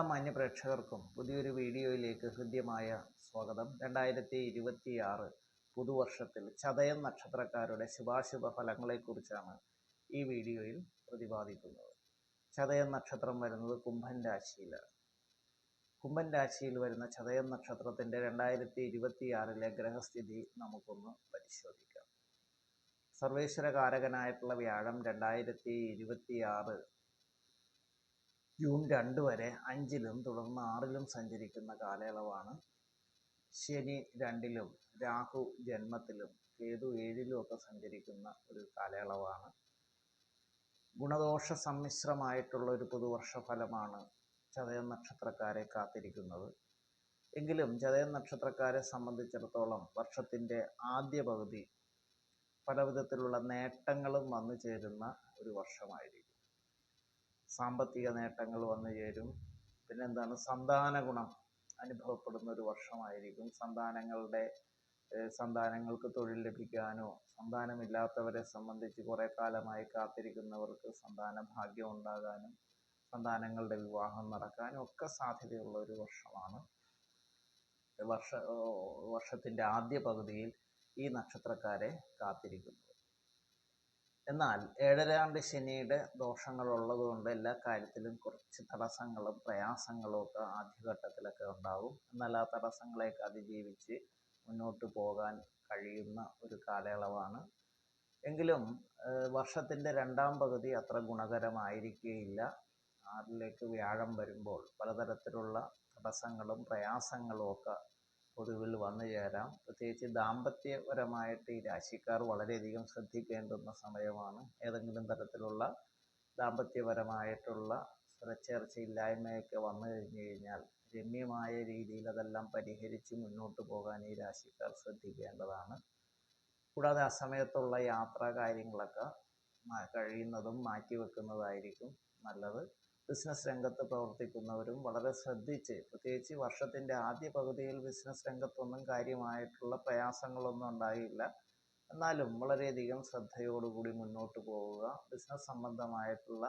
എല്ലാ മാന്യ പ്രേക്ഷകർക്കും പുതിയൊരു വീഡിയോയിലേക്ക് ഹൃദ്യമായ സ്വാഗതം. രണ്ടായിരത്തി ഇരുപത്തിയാറ് പുതുവർഷത്തിൽ ചതയം നക്ഷത്രക്കാരുടെ ശുഭാശുഭ ഫലങ്ങളെക്കുറിച്ചാണ് ഈ വീഡിയോയിൽ പ്രതിപാദിക്കുന്നത്. ചതയം നക്ഷത്രം വരുന്നത് കുംഭൻ രാശിയിലാണ്. കുംഭൻ രാശിയിൽ വരുന്ന ചതയം നക്ഷത്രത്തിന്റെ രണ്ടായിരത്തി ഇരുപത്തിയാറിലെ ഗ്രഹസ്ഥിതി നമുക്കൊന്ന് പരിശോധിക്കാം. സർവേശ്വരകാരകനായിട്ടുള്ള വ്യാഴം രണ്ടായിരത്തി ഇരുപത്തിയാറ് ജൂൺ രണ്ട് വരെ അഞ്ചിലും തുടർന്ന് ആറിലും സഞ്ചരിക്കുന്ന കാലയളവാണ്. ശനി രണ്ടിലും രാഹു ജന്മത്തിലും കേതു ഏഴിലും ഒക്കെ സഞ്ചരിക്കുന്ന ഒരു കാലയളവാണ്. ഗുണദോഷ സമ്മിശ്രമായിട്ടുള്ള ഒരു പുതുവർഷ ഫലമാണ് ചതയം നക്ഷത്രക്കാരെ കാത്തിരിക്കുന്നത്. എങ്കിലും ചതയം നക്ഷത്രക്കാരെ സംബന്ധിച്ചിടത്തോളം വർഷത്തിന്റെ ആദ്യ പകുതി പല നേട്ടങ്ങളും വന്നു ചേരുന്ന ഒരു വർഷമായിരിക്കും. സാമ്പത്തിക നേട്ടങ്ങൾ വന്നു ചേരും. പിന്നെ എന്താണ് സന്താന ഗുണം അനുഭവപ്പെടുന്ന ഒരു വർഷമായിരിക്കും. സന്താനങ്ങളുടെ സന്താനങ്ങൾക്ക് തൊഴിൽ ലഭിക്കാനോ സന്താനമില്ലാത്തവരെ സംബന്ധിച്ച് കുറേ കാലമായി കാത്തിരിക്കുന്നവർക്ക് സന്താന ഭാഗ്യം ഉണ്ടാകാനും സന്താനങ്ങളുടെ വിവാഹം നടക്കാനും ഒക്കെ സാധ്യതയുള്ള ഒരു വർഷമാണ്. വർഷ വർഷത്തിന്റെ ആദ്യ പകുതിയിൽ ഈ നക്ഷത്രക്കാരെ കാത്തിരിക്കുന്നത് എന്നാൽ ഏഴരാണ്ട് ശനിയുടെ ദോഷങ്ങൾ ഉള്ളതുകൊണ്ട് എല്ലാ കാര്യത്തിലും കുറച്ച് തടസ്സങ്ങളും പ്രയാസങ്ങളും ഒക്കെ ആദ്യഘട്ടത്തിലൊക്കെ ഉണ്ടാകും എന്നാൽ ആ തടസ്സങ്ങളെയൊക്കെ അതിജീവിച്ച് മുന്നോട്ട് പോകാൻ കഴിയുന്ന ഒരു കാലയളവാണ്. എങ്കിലും വർഷത്തിന്റെ രണ്ടാം പകുതി അത്ര ഗുണകരമായിരിക്കുകയില്ല ആറിലേക്ക് വ്യാഴം വരുമ്പോൾ പലതരത്തിലുള്ള തടസ്സങ്ങളും പ്രയാസങ്ങളും ഒക്കെ പൊതുവിൽ വന്നു ചേരാം. പ്രത്യേകിച്ച് ദാമ്പത്യപരമായിട്ട് ഈ രാശിക്കാർ വളരെയധികം ശ്രദ്ധിക്കേണ്ടുന്ന സമയമാണ്. ഏതെങ്കിലും തരത്തിലുള്ള ദാമ്പത്യപരമായിട്ടുള്ള സ്വരച്ചേർച്ചയില്ലായ്മയൊക്കെ വന്നു കഴിഞ്ഞു കഴിഞ്ഞാൽ രമ്യമായ രീതിയിൽ അതെല്ലാം പരിഹരിച്ച് മുന്നോട്ട് പോകാൻ ഈ രാശിക്കാർ ശ്രദ്ധിക്കേണ്ടതാണ്. കൂടാതെ സമയത്തുള്ള യാത്രാ കാര്യങ്ങളൊക്കെ കഴിയുന്നതും മാറ്റി വെക്കുന്നതായിരിക്കും നല്ലത്. ബിസിനസ് രംഗത്ത് പ്രവർത്തിക്കുന്നവരും വളരെ ശ്രദ്ധിച്ച് പ്രത്യേകിച്ച് വർഷത്തിന്റെ ആദ്യ പകുതിയിൽ ബിസിനസ് രംഗത്തൊന്നും കാര്യമായിട്ടുള്ള പ്രയാസങ്ങളൊന്നും ഉണ്ടായില്ല. എന്നാലും വളരെയധികം ശ്രദ്ധയോടുകൂടി മുന്നോട്ട് പോവുക ബിസിനസ് സംബന്ധമായിട്ടുള്ള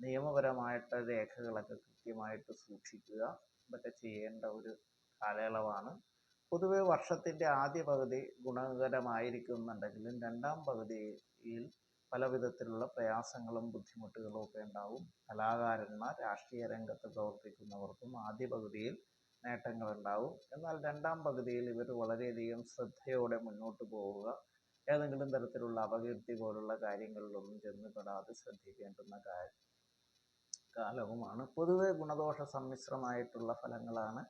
നിയമപരമായിട്ട് രേഖകളൊക്കെ കൃത്യമായിട്ട് സൂക്ഷിക്കുക ഇതൊക്കെ ചെയ്യേണ്ട ഒരു കാലയളവാണ്. പൊതുവെ വർഷത്തിന്റെ ആദ്യ പകുതി ഗുണകരമായിരിക്കുന്നുണ്ടെങ്കിലും രണ്ടാം പകുതിയിൽ പല വിധത്തിലുള്ള പ്രയാസങ്ങളും ബുദ്ധിമുട്ടുകളും ഒക്കെ ഉണ്ടാവും. കലാകാരന്മാർ രാഷ്ട്രീയ രംഗത്ത് പ്രവർത്തിക്കുന്നവർക്കും ആദ്യ പകുതിയിൽ നേട്ടങ്ങളുണ്ടാവും എന്നാൽ രണ്ടാം പകുതിയിൽ ഇവർ വളരെയധികം ശ്രദ്ധയോടെ മുന്നോട്ട് പോവുക ഏതെങ്കിലും തരത്തിലുള്ള അപകീർത്തി പോലുള്ള കാര്യങ്ങളിലൊന്നും ചെന്നുപെടാതെ ശ്രദ്ധിക്കേണ്ടുന്ന കാര്യം കാലവുമാണ്. പൊതുവെ ഗുണദോഷ സമ്മിശ്രമായിട്ടുള്ള ഫലങ്ങളാണ്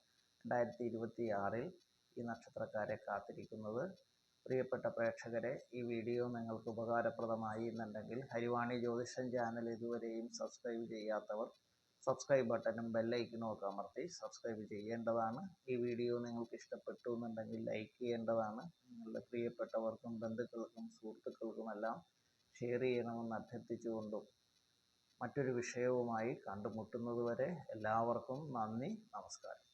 രണ്ടായിരത്തി ഇരുപത്തി ആറിൽ ഈ നക്ഷത്രക്കാരെ കാത്തിരിക്കുന്നത്. പ്രിയപ്പെട്ട പ്രേക്ഷകരെ ഈ വീഡിയോ നിങ്ങൾക്ക് ഉപകാരപ്രദമായി എന്നുണ്ടെങ്കിൽ ഹരിവാണി ജ്യോതിഷം ചാനൽ ഇതുവരെയും സബ്സ്ക്രൈബ് ചെയ്യാത്തവർ സബ്സ്ക്രൈബ് ബട്ടണും ബെല്ലൈക്കനും ഒക്കെ അമർത്തി സബ്സ്ക്രൈബ് ചെയ്യേണ്ടതാണ്. ഈ വീഡിയോ നിങ്ങൾക്ക് ഇഷ്ടപ്പെട്ടു എന്നുണ്ടെങ്കിൽ ലൈക്ക് ചെയ്യേണ്ടതാണ്. നിങ്ങളുടെ പ്രിയപ്പെട്ടവർക്കും ബന്ധുക്കൾക്കും സുഹൃത്തുക്കൾക്കുമെല്ലാം ഷെയർ ചെയ്യണമെന്ന് അഭ്യർത്ഥിച്ചുകൊണ്ടും മറ്റൊരു വിഷയവുമായി കണ്ടുമുട്ടുന്നതുവരെ എല്ലാവർക്കും നന്ദി നമസ്കാരം.